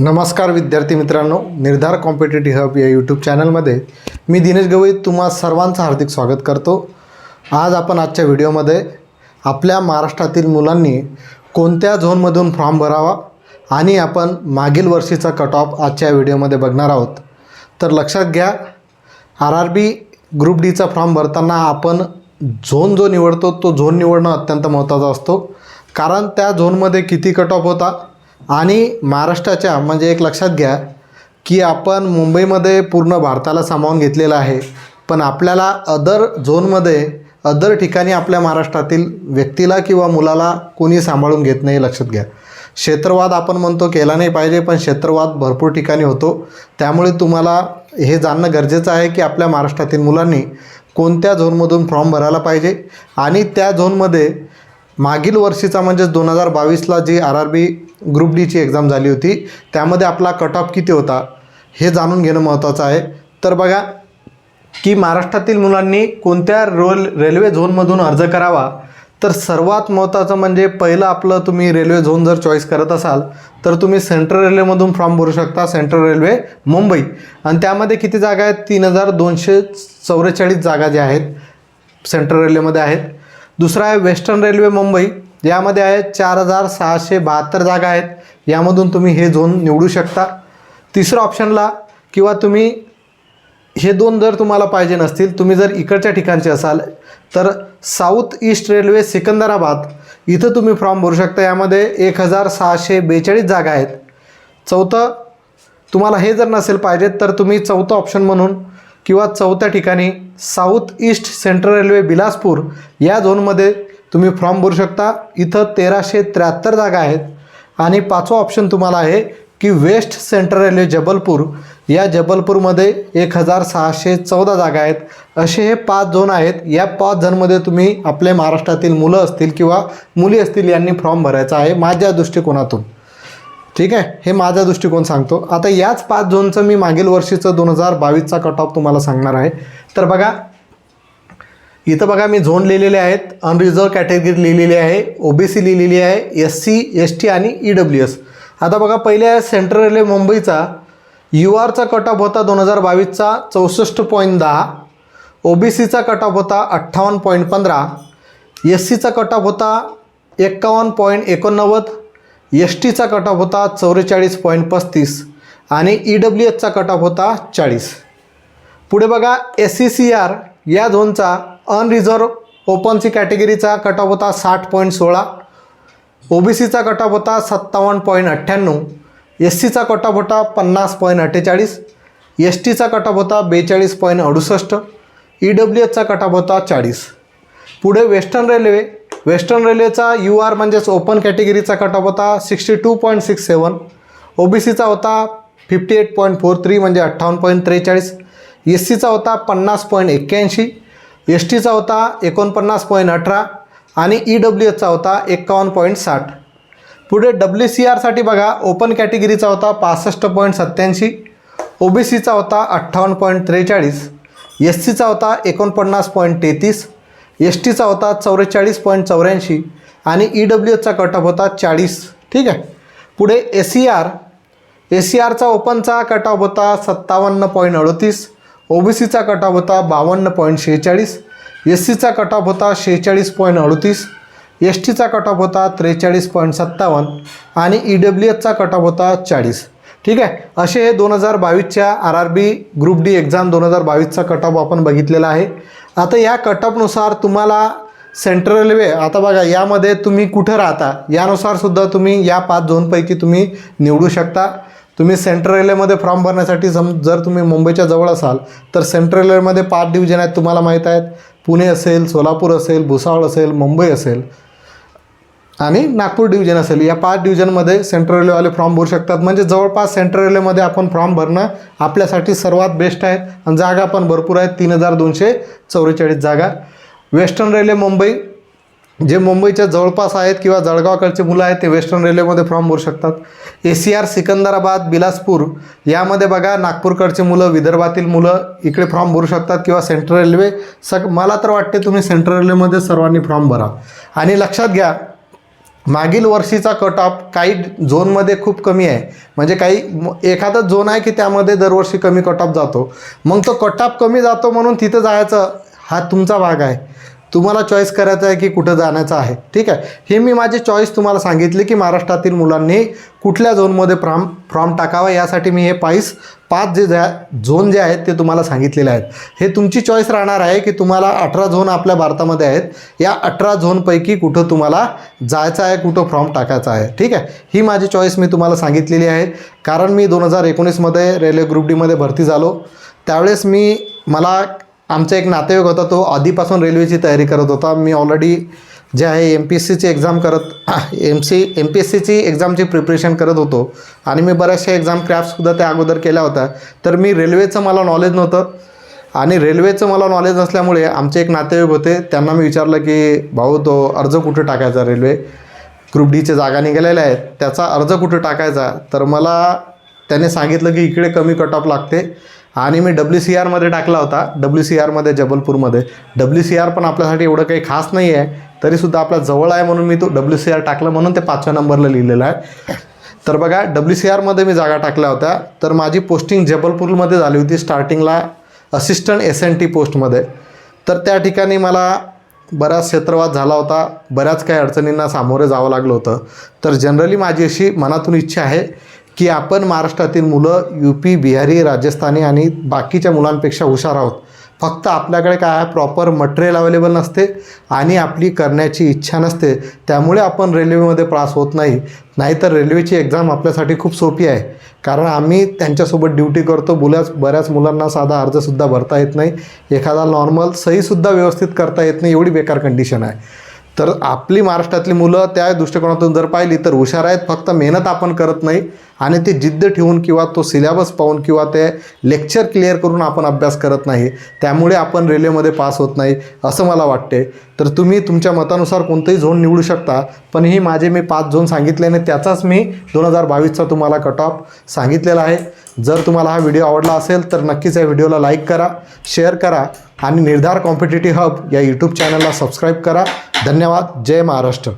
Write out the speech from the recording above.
नमस्कार विद्यार्थी मित्रांनो निर्धार कॉम्पिटेटिव्ह हब या यूट्यूब चॅनलमध्ये मी दिनेश गवई तुम्हा सर्वांचं हार्दिक स्वागत करतो. आज आपण आजच्या व्हिडिओमध्ये आपल्या महाराष्ट्रातील मुलांनी कोणत्या झोनमधून फॉर्म भरावा आणि आपण मागील वर्षीचा कट ऑफ आजच्या व्हिडिओमध्ये बघणार आहोत. तर लक्षात घ्या आर आर बी ग्रुप डीचा फॉर्म भरताना आपण झोन जो निवडतो तो झोन निवडणं अत्यंत महत्त्वाचा असतो. कारण त्या झोनमध्ये किती कट ऑफ होता आणि महाराष्ट्राच्या म्हणजे एक लक्षात घ्या की आपण मुंबईमध्ये पूर्ण भारताला सामावून घेतलेलं आहे. पण आपल्याला अदर झोनमध्ये अदर ठिकाणी आपल्या महाराष्ट्रातील व्यक्तीला किंवा मुलाला कोणी सांभाळून घेत नाही लक्षात घ्या. क्षेत्रवाद आपण म्हणतो केला नाही पाहिजे पण क्षेत्रवाद भरपूर ठिकाणी होतो. त्यामुळे तुम्हाला हे जाणणं गरजेचं आहे की आपल्या महाराष्ट्रातील मुलांनी कोणत्या झोनमधून फॉर्म भरायला पाहिजे. आणि त्या झोनमध्ये मागील वर्षीचा म्हणजेच दोन हजार बावीसला जी आर आर बी ग्रुप डीची एक्झाम झाली होती. त्यामध्ये आपला कट ऑफ किती होता हे जाणून घेणं महत्त्वाचं आहे. तर बघा की महाराष्ट्रातील मुलांनी कोणत्या रोल रेल्वे झोनमधून अर्ज करावा? तर सर्वात महत्त्वाचं म्हणजे पहिलं आपलं तुम्ही रेल्वे झोन जर चॉईस करत असाल तर तुम्ही सेंट्रल रेल्वेमधून फॉर्म भरू शकता सेंट्रल रेल्वे मुंबई. आणि त्यामध्ये किती जागा आहेत? तीन हजार दोनशे चौवेचाळीस जागा ज्या आहेत सेंट्रल रेल्वेमध्ये आहेत. दुसरा आहे वेस्टर्न रेल्वे मुंबई. यामध्ये आहे चार हजार सहाशे बहात्तर जागा आहेत. यामधून तुम्ही हे झोन निवडू शकता. तिसरं ऑप्शनला किंवा तुम्ही हे दोन जर तुम्हाला पाहिजे नसतील तुम्ही जर इकडच्या ठिकाणचे असाल तर साऊथ ईस्ट रेल्वे सिकंदराबाद इथं तुम्ही फॉर्म भरू शकता. यामध्ये एक हजार सहाशे बेचाळीस जागा आहेत. चौथं तुम्हाला हे जर नसेल पाहिजे तर तुम्ही चौथं ऑप्शन म्हणून किंवा चौथ्या ठिकाणी south east central railway Bilaspur या झोनमध्ये तुम्ही फॉर्म भरू शकता. इथं तेराशे त्र्याहत्तर जागा आहेत. आणि पाचवा ऑप्शन तुम्हाला आहे की वेस्ट सेंट्रल रेल्वे जबलपूर. या जबलपूरमध्ये एक हजार सहाशे चौदा जागा आहेत. असे हे पाच झोन आहेत. या पाच झोनमध्ये तुम्ही आपल्या महाराष्ट्रातील मुलं असतील किंवा मुली असतील यांनी फॉर्म भरायचा आहे माझ्या दृष्टिकोनातून. ठीक आहे? हे माझा दृष्टिकोन सांगतो. आता याच पाच झोनचं मी मागील वर्षीचं दोन हजार बावीसचा कट ऑफ तुम्हाला सांगणार आहे. तर बघा इथं बघा मी झोन लिहिलेले आहेत अनरिझर्व कॅटेगरी लिहिलेली आहे ओ बी सी लिहिलेली आहे एस सी एस टी आणि ई डब्ल्यू एस आता बघा पहिले आहे सेंट्रल रेल्वे मुंबईचा. यू आरचा कट ऑफ होता दोन हजार बावीसचा चौसष्ट पॉईंट दहा. ओ बी सीचा कट ऑफ होता अठ्ठावन्न पॉईंट पंधरा. एस सीचा कट ऑफ होता एक्कावन्न पॉईंट एकोणनव्वद. एस टीचा कट ऑफ होता चौवेचाळीस पॉईंट पस्तीस. आणि ई डब्ल्यू एसचा कट ऑफ होता चाळीस. पुढे बघा एस सी सी आर या झोनचा अनरिझर्व ओपनची कॅटेगरीचा कट ऑफ होता साठ पॉईंट सोळा ओ बी सीचा कट ऑफ होता सत्तावन्न पॉईंट अठ्ठ्याण्णव एस सीचा कट ऑफ होता पन्नास पॉईंट अठ्ठेचाळीस एस टीचा कट ऑफ होता बेचाळीस पॉईंट अडुसष्ट ई डब्ल्यू एचचा कट ऑफ होता चाळीस. पुढे वेस्टर्न रेल्वे वेस्टर्न रेल्वेचा यू आर म्हणजेच ओपन कॅटेगरीचा कट ऑफ होता sixty two point six seven O B सीचा होता fifty eight point four three म्हणजे अठ्ठावन्न पॉईंट त्रेचाळीस एस सीचा होता पन्नास पॉईंट एक्क्याऐंशी एस टीचा होता एकोणपन्नास पॉईंट अठरा आणि ई डब्ल्यू एचचा होता एक्कावन्न पॉईंट साठ. पुढे डब्ल्यू सी आरसाठी बघा ओपन कॅटेगरीचा होता पासष्ट पॉईंट सत्त्याऐंशी ओ बी सीचा होता अठ्ठावन्न पॉईंट त्रेचाळीस एस सीचा होता एकोणपन्नास पॉईंट तेहतीस एस टीचा होता चौवेचाळीस पॉईंट चौऱ्याऐंशी आणि ई डब्ल्यू एचचा कट ऑफ होता चाळीस. ठीक आहे? पुढे S C R S C आरचा ओपनचा कट ऑफ होता सत्तावन्न पॉईंट अडतीस ओ बी सीचा कट ऑफ होता बावन्न पॉईंट शेहेचाळीस एस सीचा कट ऑफ होता शेहेचाळीस पॉईंट अडतीस एस टीचा कट ऑफ होता त्रेचाळीस पॉईंट सत्तावन्न आणि ई डब्ल्यू एसचा कट ऑफ होता चाळीस. ठीक आहे? असे हे दोन हजार बावीसच्या R R B group D exam दोन हजार बावीसचा कट ऑफ आपण बघितलेला आहे. आता या कट ऑफनुसार तुम्हाला सेंट्रल रेल्वे आता बघा यामध्ये तुम्ही कुठं राहता? यानुसार सुद्धा तुम्ही या पाच झोनपैकी तुम्ही निवडू शकता. तुम्ही सेंट्रल रेल्वेमध्ये फॉर्म भरण्यासाठी सम जर तुम्ही मुंबईच्या जवळ असाल तर सेंट्रल रेल्वेमध्ये पाच डिव्हिजन आहेत तुम्हाला माहीत आहेत. पुणे असेल सोलापूर असेल भुसावळ असेल मुंबई असेल आणि नागपूर डिव्हिजन असेल. या पाच डिव्हिजनमध्ये सेंट्रल रेल्वेवाले फॉर्म भरू शकतात. म्हणजे जवळपास सेंट्रल रेल्वेमध्ये आपण फॉर्म भरणं आपल्यासाठी सर्वात बेस्ट आहे. आणि जागा पण भरपूर आहेत. तीन हजार दोनशे चौवेचाळीस जागा. वेस्टर्न रेल्वे मुंबई जे मुंबईच्या जवळपास आहेत किंवा जळगावकडचे मुलं आहेत ते वेस्टर्न रेल्वेमध्ये फॉर्म भरू शकतात. A C R Secunderabad Bilaspur यामध्ये बघा नागपूरकडचे मुलं विदर्भातील मुलं इकडे फॉर्म भरू शकतात किंवा सेंट्रल रेल्वे सग मला तर वाटते तुम्ही सेंट्रल रेल्वेमध्ये सर्वांनी फॉर्म भरा. आणि लक्षात घ्या मागील वर्षीचा कट ऑफ काही झोनमध्ये खूप कमी आहे. म्हणजे काही म- एखादा झोन आहे की त्यामध्ये दरवर्षी कमी कट ऑफ जातो. मग तो कट ऑफ कमी जातो म्हणून तिथं जायचं हा तुमचा भाग आहे. तुम्हाला चॉईस करायचं आहे की कुठं जाण्याचं आहे. ठीक आहे? हे मी माझी चॉईस तुम्हाला सांगितली की महाराष्ट्रातील मुलांनी कुठल्या झोनमध्ये फॉर्म फॉर्म टाकावा यासाठी मी हे पाईस पाच जे ज्या झोन जे आहेत ते तुम्हाला सांगितलेले आहेत. हे तुमची चॉईस राहणार आहे की तुम्हाला अठरा झोन आपल्या भारतामध्ये आहेत. या अठरा झोनपैकी कुठं तुम्हाला जायचं आहे कुठं फॉर्म टाकायचा आहे. ठीक आहे? ही माझी चॉईस मी तुम्हाला सांगितलेली आहे. कारण मी दोन हजार एकोणीसमध्ये रेल्वे ग्रुप डीमध्ये भरती झालो. त्यावेळेस मी मला आमचा एक नातेवाईक होता तो आधीपासून रेल्वेची तयारी करत होता. मी ऑलरेडी जे आहे एम पी एस सीची एक्झाम करत M C M P S सीची एक्झामची प्रिपरेशन करत होतो. आणि मी बऱ्याचशा एक्झाम क्रॅफ्टसुद्धा त्या अगोदर केल्या होत्या. तर मी रेल्वेचं मला नॉलेज नव्हतं. आणि रेल्वेचं मला नॉलेज नसल्यामुळे आमचे एक नातेवाईक होते त्यांना मी विचारलं की भाऊ तो अर्ज कुठं टाकायचा रेल्वे ग्रुप डीच्या जागा निघालेल्या आहेत. त्याचा अर्ज कुठं टाकायचा? तर मला त्याने सांगितलं की इकडे कमी कट ऑफ लागते. आणि मी डब्ल्यू सी आरमध्ये टाकला होता. डब्ल्यू सी आरमध्ये जबलपूरमध्ये. डब्ल्यू सी आर पण आपल्यासाठी एवढं काही खास नाही आहे तरीसुद्धा आपल्या जवळ आहे म्हणून मी तो डब्ल्यू सी आर टाकलं म्हणून ते पाचव्या नंबरला लिहिलेलं आहे. तर बघा डब्ल्यू सी आरमध्ये मी जागा टाकल्या होत्या. तर माझी पोस्टिंग जबलपूरमध्ये झाली होती स्टार्टिंगला असिस्टंट एस एन टी पोस्टमध्ये तर त्या ठिकाणी मला बराच क्षेत्रवाद झाला होता. बऱ्याच काही अडचणींना सामोरे जावं लागलं होतं. तर जनरली माझी अशी मनातून इच्छा आहे की आपण महाराष्ट्रातील मुलं यू पी बिहारी राजस्थानी आणि बाकीच्या मुलांपेक्षा हुशार आहोत. फक्त आपल्याकडे काय आहे? प्रॉपर मटेरियल अवेलेबल नसते आणि आपली करण्याची इच्छा नसते. त्यामुळे आपण रेल्वेमध्ये पास होत नाही. नाहीतर रेल्वेची एक्झाम आपल्यासाठी खूप सोपी आहे. कारण आम्ही त्यांच्यासोबत ड्युटी करतो. बुल्याच बऱ्याच मुलांना साधा अर्जसुद्धा भरता येत नाही. एखादा नॉर्मल सहीसुद्धा व्यवस्थित करता येत नाही. एवढी बेकार कंडिशन आहे. तर आपली महाराष्ट्रातली मुलं त्या दृष्टिकोनातून जर पाहिली तर हुशार आहेत फक्त मेहनत आपण करत नाही आणि ते जिद्द ठेवून किंवा तो सिलेबस पाहून किंवा ते लेक्चर क्लिअर करून आपण अभ्यास करत नाही त्यामुळे आपण रेल्वेमध्ये पास होत नाही असं मला वाटते तर तुम्ही तुमच्या मतानुसार कोणतंही झोन निवडू शकता पण ही माझे मी पाच झोन सांगितल्याने त्याचाच मी दोन हजार बावीसचा तुम्हाला कट ऑफ सांगितलेला आहे. जर तुम्हाला हा व्हिडिओ आवडला असेल तर नक्कीच या व्हिडिओला लाईक करा शेअर करा आणि निर्धार कॉम्पिटेटिव्ह हब या यूट्यूब चॅनलला सबस्क्राईब करा. धन्यवाद. जय महाराष्ट्र.